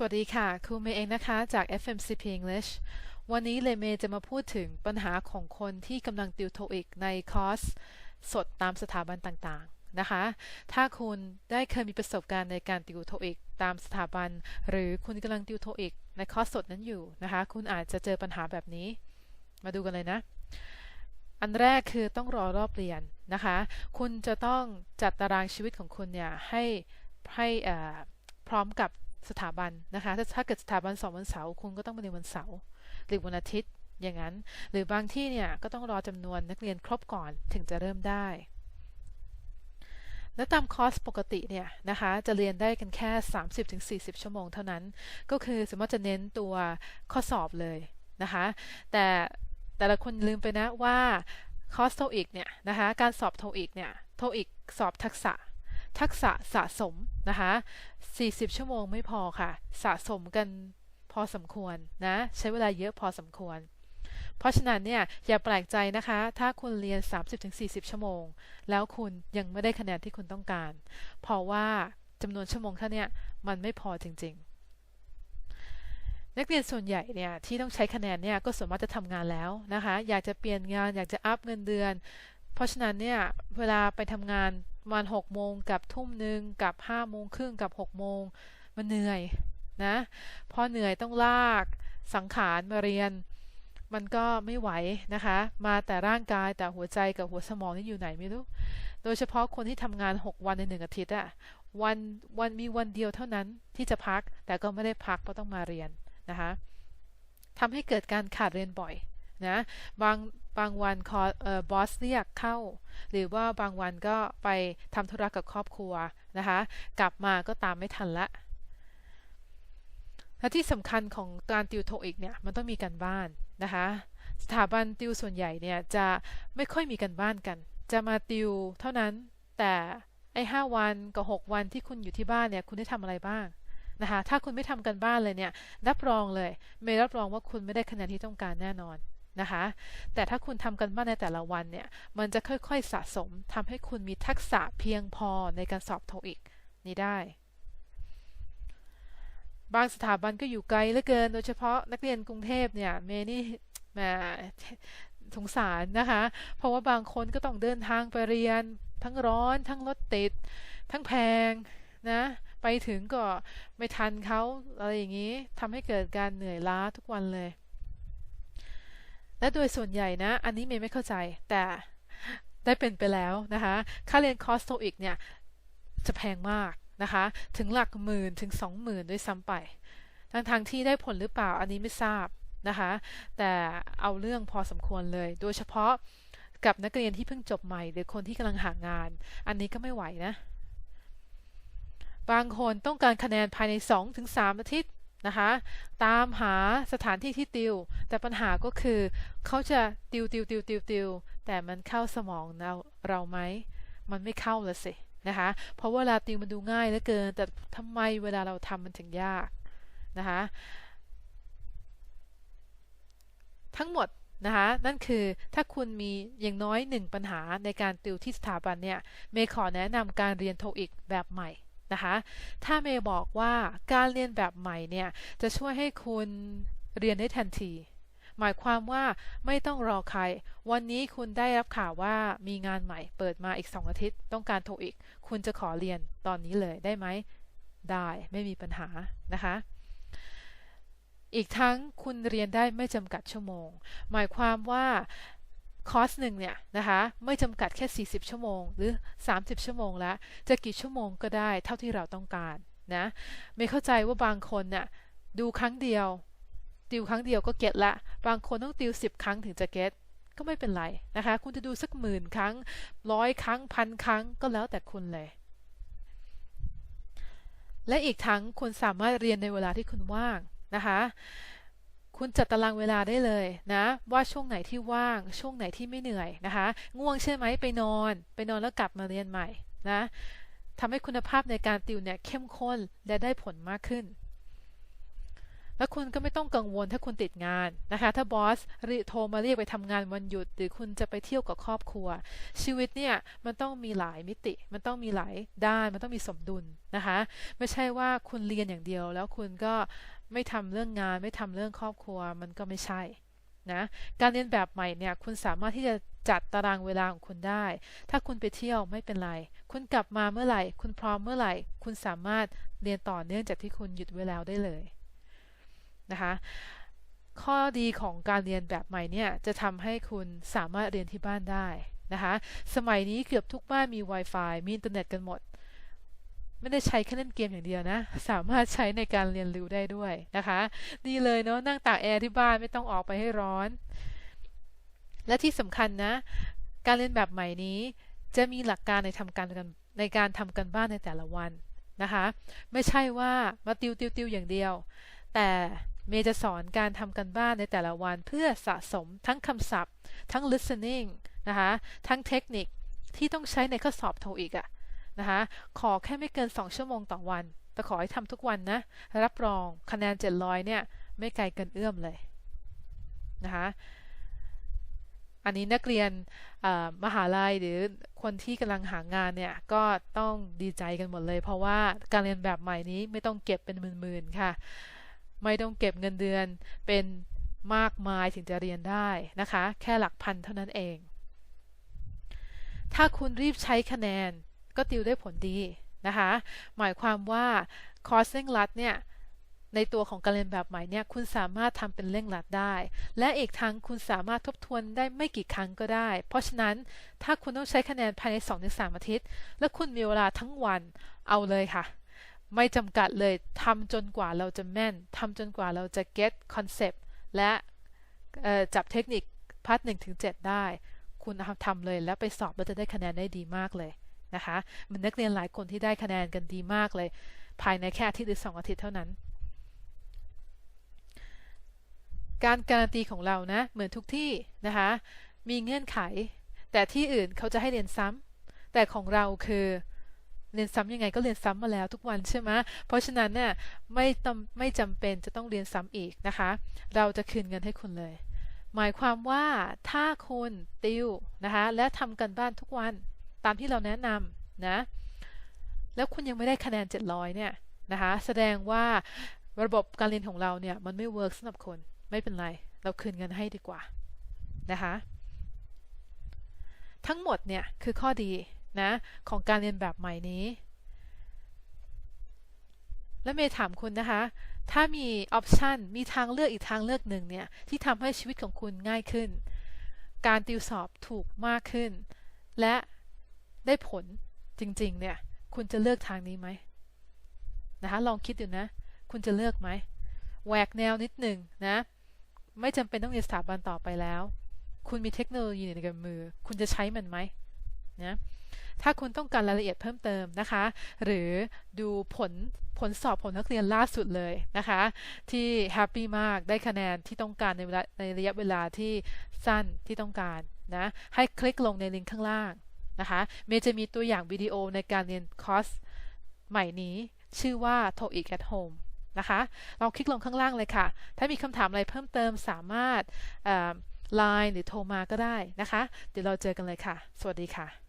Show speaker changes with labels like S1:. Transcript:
S1: สวัสดีค่ะ ครูเมย์เองนะคะ จาก FMCP English วันนี้เลเมย์จะมาพูดถึงปัญหาของคนที่กำลังติวโทอีกในคอร์สสดตามสถาบันต่างๆ นะคะ ถ้าคุณได้เคยมีประสบการณ์ในการติวโทอีกตามสถาบัน หรือคุณกำลังติวโทอีกในคอร์สสดนั้นอยู่นะคะ คุณอาจจะเจอปัญหาแบบนี้ มาดูกันเลยนะ อันแรกคือต้องรอรอบเรียนนะคะ คุณจะต้องจัดตารางชีวิตของคุณเนี่ยให้ให้พร้อมกับ สถาบันนะคะถ้าถ้าเกิดสถาบันสอนวันเสาร์คุณก็ต้องไปเรียนวันเสาร์หรือวันอาทิตย์อย่างนั้น หรือบางที่เนี่ยก็ต้องรอจำนวนนักเรียนครบก่อนถึงจะเริ่มได้ และตามคอร์สปกติเนี่ยนะคะจะเรียนได้กันแค่ 30-40 ชั่วโมงเท่านั้น ก็คือสมมติจะเน้นตัวข้อสอบเลยนะคะแต่แต่ละคนลืมไปนะว่าคอร์สโทอีกเนี่ยนะคะการสอบโทอีกเนี่ยโทอีกสอบทักษะ ทักษะสะสมนะคะ 40 ชั่วโมงไม่พอค่ะ สะสมกันพอสมควรนะ ใช้เวลาเยอะพอสมควร เพราะฉะนั้นเนี่ยอย่าแปลกใจนะคะ ถ้าคุณเรียน 30-40 ชั่วโมง แล้วคุณยังไม่ได้คะแนนที่คุณต้องการ เพราะว่าจำนวนชั่วโมงเท่านี้มันไม่พอจริง ๆนักเรียนส่วนใหญ่เนี่ยที่ต้องใช้คะแนนเนี่ยก็ส่วนมากจะทำงานแล้วนะคะ อยากจะเปลี่ยนงานอยากจะอัพเงินเดือน เพราะฉะนั้นเนี่ยเวลาไปทำงานประมาณหกโมงกับทุ่มหนึ่งกับห้าโมงครึ่งกับหกโมงมันเหนื่อยนะพอเหนื่อยต้องลากสังขารมาเรียน มันก็ไม่ไหวนะคะ มาแต่ร่างกายแต่หัวใจกับหัวสมองนี่อยู่ไหนไม่รู้ โดยเฉพาะคนที่ทำงาน 6 วันในหนึ่งอาทิตย์อะวันวันมีวันเดียวเท่านั้นที่จะพักแต่ก็ไม่ได้พักเพราะต้องมาเรียนนะคะทำให้เกิดการขาดเรียนบ่อย นะบางบางวันคอบอสเรียกเข้า หรือว่าบางวันก็ไปทำธุระกับครอบครัวนะคะ กลับมาก็ตามไม่ทันละและที่สำคัญของการติวโทอีกเนี่ยมันต้องมีการบ้านนะคะ สถาบันติวส่วนใหญ่เนี่ยจะไม่ค่อยมีการบ้านกัน จะมาติวเท่านั้นแต่ไอ้ห้าวันกับหกวันที่คุณอยู่ที่บ้านเนี่ยคุณได้ทำอะไรบ้างนะคะถ้าคุณไม่ทำกันบ้านเลยเนี่ยรับรองเลย ไม่รับรองว่าคุณไม่ได้คะแนนที่ต้องการแน่นอน นะคะ แต่ถ้าคุณทำกันบ้านในแต่ละวันเนี่ย มันจะค่อยๆสะสมทำให้คุณมีทักษะเพียงพอในการสอบโทอีกนี้ได้ บางสถาบันก็อยู่ไกลเหลือเกิน โดยเฉพาะนักเรียนกรุงเทพเนี่ย เมนี่แหมสงสารนะคะ เพราะว่าบางคนก็ต้องเดินทางไปเรียน ทั้งร้อน ทั้งรถติด ทั้งแพงนะ ไปถึงก็ไม่ทันเขาอะไรอย่างนี้ทำให้เกิดการเหนื่อยล้าทุกวันเลย และโดยส่วนใหญ่นะ อันนี้เมย์ไม่เข้าใจแต่ได้เป็นไปแล้วนะคะ ค่าเรียนคอร์สโตอีกเนี่ย จะแพงมากนะคะ ถึงหลักหมื่นถึงสองหมื่นด้วยซ้ำไปทั้งทางที่ได้ผลหรือเปล่าอันนี้ไม่ทราบนะคะ แต่เอาเรื่องพอสมควรเลย โดยเฉพาะกับนักเรียนที่เพิ่งจบใหม่ หรือคนที่กำลังหางาน อันนี้ก็ไม่ไหวนะ บางคนต้องการคะแนนภายใน 2-3 อาทิตย์ นะคะ ตามหาสถานที่ที่ติว แต่ปัญหาก็คือเขาจะติวติวติวติวติวแต่มันเข้าสมองเราเราไหม มันไม่เข้าลยสินะคะ เพราะเวลาติวมันดูง่ายเหลือเกิน แต่ทำไมเวลาเราทำมันถึงยากนะคะ ทั้งหมดนะคะนั่นคือถ้าคุณมีอย่างน้อยหนึ่งปัญหาในการติวที่สถาบันเนี่ยเมย์ขอแนะนำการเรียนโทอีกแบบใหม่ นะคะ ถ้าเมย์บอกว่าการเรียนแบบใหม่เนี่ยจะช่วยให้คุณเรียนได้ทันที หมายความว่าไม่ต้องรอใคร วันนี้คุณได้รับข่าวว่ามีงานใหม่เปิดมาอีก 2 อาทิตย์ ต้องการโทรอีก คุณจะขอเรียนตอนนี้เลยได้ไหม ได้ไม่มีปัญหานะคะ อีกทั้งคุณเรียนได้ไม่จำกัดชั่วโมง หมายความว่า คอร์สหนึ่งเนี่ยนะคะไม่จำกัดแค่ 40 ชั่วโมง หรือ 30 ชั่วโมงแล้ว จะกี่ชั่วโมงก็ได้เท่าที่เราต้องการนะไม่เข้าใจว่าบางคนน่ะดูครั้งเดียว ติวครั้งเดียวก็เก็ตละ บางคนต้องติว 10 ครั้งถึงจะเก็ตก็ไม่เป็นไรนะคะ คุณจะดูสักหมื่นครั้งร้อยครั้งพันครั้งก็แล้วแต่คุณเลย และอีกทั้งคุณสามารถเรียนในเวลาที่คุณว่างนะคะ คุณจัดตารางเวลาได้เลยนะ ว่าช่วงไหนที่ว่าง ช่วงไหนที่ไม่เหนื่อยนะคะ ง่วงใช่ไหมไปนอน ไปนอนแล้วกลับมาเรียนใหม่นะทำให้คุณภาพในการติวเนี่ยเข้มข้นและได้ผลมากขึ้น แล้วคุณก็ไม่ต้องกังวลถ้าคุณติดงานนะคะ ถ้าบอสโทรมาเรียกไปทำงานวันหยุด หรือคุณจะไปเที่ยวกับครอบครัว ชีวิตเนี่ยมันต้องมีหลายมิติ มันต้องมีหลายด้าน มันต้องมีสมดุลนะคะ ไม่ใช่ว่าคุณเรียนอย่างเดียวแล้วคุณก็ ไม่ทำเรื่องงาน ไม่ทำเรื่องครอบครัวมันก็ไม่ใช่นะการเรียนแบบใหม่เนี่ยคุณสามารถที่จะจัดตารางเวลาของคุณได้ ถ้าคุณไปเที่ยวไม่เป็นไร คุณกลับมาเมื่อไหร่ คุณพร้อมเมื่อไหร่ คุณสามารถเรียนต่อเนื่องจากที่คุณหยุดเวลาได้เลยนะคะข้อดีของการเรียนแบบใหม่เนี่ยจะทำให้คุณสามารถเรียนที่บ้านได้นะคะ สมัยนี้เกือบทุกบ้านมี Wi-Fi มีอินเทอร์เน็ตกันหมด ไม่ได้ใช้แค่เล่นเกมอย่างเดียวนะ สามารถใช้ในการเรียนรู้ได้ด้วยนะคะดีเลยเนาะนั่งตากแอร์ที่บ้านไม่ต้องออกไปให้ร้อน และที่สำคัญนะ การเรียนแบบใหม่นี้ จะมีหลักการในทำการในการทำกันบ้านในแต่ละวันนะคะ ไม่ใช่ว่ามาติวติวติวอย่างเดียว แต่เมย์จะสอนการทำกันบ้านในแต่ละวัน เพื่อสะสมทั้งคำศัพท์ ทั้ง listening นะคะ ทั้งเทคนิคที่ต้องใช้ในข้อสอบโทอีกอะ นะคะขอแค่ไม่เกิน 2 ชั่วโมงต่อวัน แต่ขอให้ทำทุกวันนะ รับรองคะแนน 700 เนี่ย ไม่ไกลเกินเอื้อมเลยนะคะอันนี้นักเรียนมหาลัยหรือคนที่กำลังหางานเนี่ย ก็ต้องดีใจกันหมดเลย เพราะว่าการเรียนแบบใหม่นี้ไม่ต้องเก็บเป็นหมื่นๆค่ะ ไม่ต้องเก็บเงินเดือนเป็นมากมายถึงจะเรียนได้นะคะ แค่หลักพันเท่านั้นเอง ถ้าคุณรีบใช้คะแนน ก็ติวได้ผลดีนะคะ หมายความว่าคอร์สเร่งรัดเนี่ยในตัวของการเรียนแบบใหม่เนี่ยคุณสามารถทำเป็นเร่งรัดได้ และอีกทั้งคุณสามารถทบทวนได้ไม่กี่ครั้งก็ได้ เพราะฉะนั้นถ้าคุณต้องใช้คะแนนภายใน 2-3 อาทิตย์ และคุณมีเวลาทั้งวันเอาเลยค่ะ ไม่จำกัดเลยทำจนกว่าเราจะแม่นทำจนกว่าเราจะ get concept และจับเทคนิคพาร์ทหนึ่งถึงเจ็ดได้ คุณทำเลยแล้วไปสอบแล้วจะได้คะแนนได้ดีมากเลย นะคะ มันนักเรียนหลายคนที่ได้คะแนนกันดีมากเลย ภายในแค่อาทิตย์หรือสองอาทิตย์เท่านั้น การการันตีของเรานะ เหมือนทุกที่นะคะ มีเงื่อนไข แต่ที่อื่นเขาจะให้เรียนซ้ำแต่ของเราคือเรียนซ้ำยังไงก็เรียนซ้ำมาแล้วทุกวันใช่ไหมเพราะฉะนั้นเนี่ยไม่ไม่จำเป็นจะต้องเรียนซ้ำอีกนะคะ เราจะคืนเงินให้คุณเลย หมายความว่าถ้าคุณติวนะคะและทำกันบ้านทุกวัน ตามที่เราแนะนำนะ แล้วคุณยังไม่ได้คะแนน 700 เนี่ยนะคะแสดงว่าระบบการเรียนของเราเนี่ยมันไม่เวิร์กสำหรับคนไม่เป็นไร เราคืนเงินให้ดีกว่านะคะทั้งหมดเนี่ยคือข้อดีนะของการเรียนแบบใหม่นี้ และเมย์ถามคุณนะคะ ถ้ามีออปชันมีทางเลือกอีกทางเลือกหนึ่งเนี่ยที่ทำให้ชีวิตของคุณง่ายขึ้น การติวสอบถูกมากขึ้น และ ได้ผลจริงๆ เนี่ย คุณจะเลือกทางนี้ไหมนะคะลองคิดดูนะ คุณจะเลือกไหมแหวกแนวนิดหนึ่งนะ ไม่จำเป็นต้องเรียนสถาบันต่อไปแล้ว คุณมีเทคโนโลยีในกำมือ คุณจะใช้มันไหมนะถ้าคุณต้องการรายละเอียดเพิ่มเติมนะคะ หรือดูผลผลสอบผลนักเรียนล่าสุดเลยนะคะ ที่แฮปปี้มากได้คะแนนที่ต้องการในเวลาในระยะเวลาที่สั้นที่ต้องการนะ ให้คลิกลงในลิงก์ข้างล่าง นะคะเมย์จะมีตัวอย่างวิดีโอในการเรียนคอร์สใหม่นี้ ชื่อว่า TOEIC at Home นะคะลองคลิกลงข้างล่างเลยค่ะ ถ้ามีคำถามอะไรเพิ่มเติมสามารถไลน์หรือโทรมาก็ได้นะคะ เดี๋ยวเราเจอกันเลยค่ะ สวัสดีค่ะ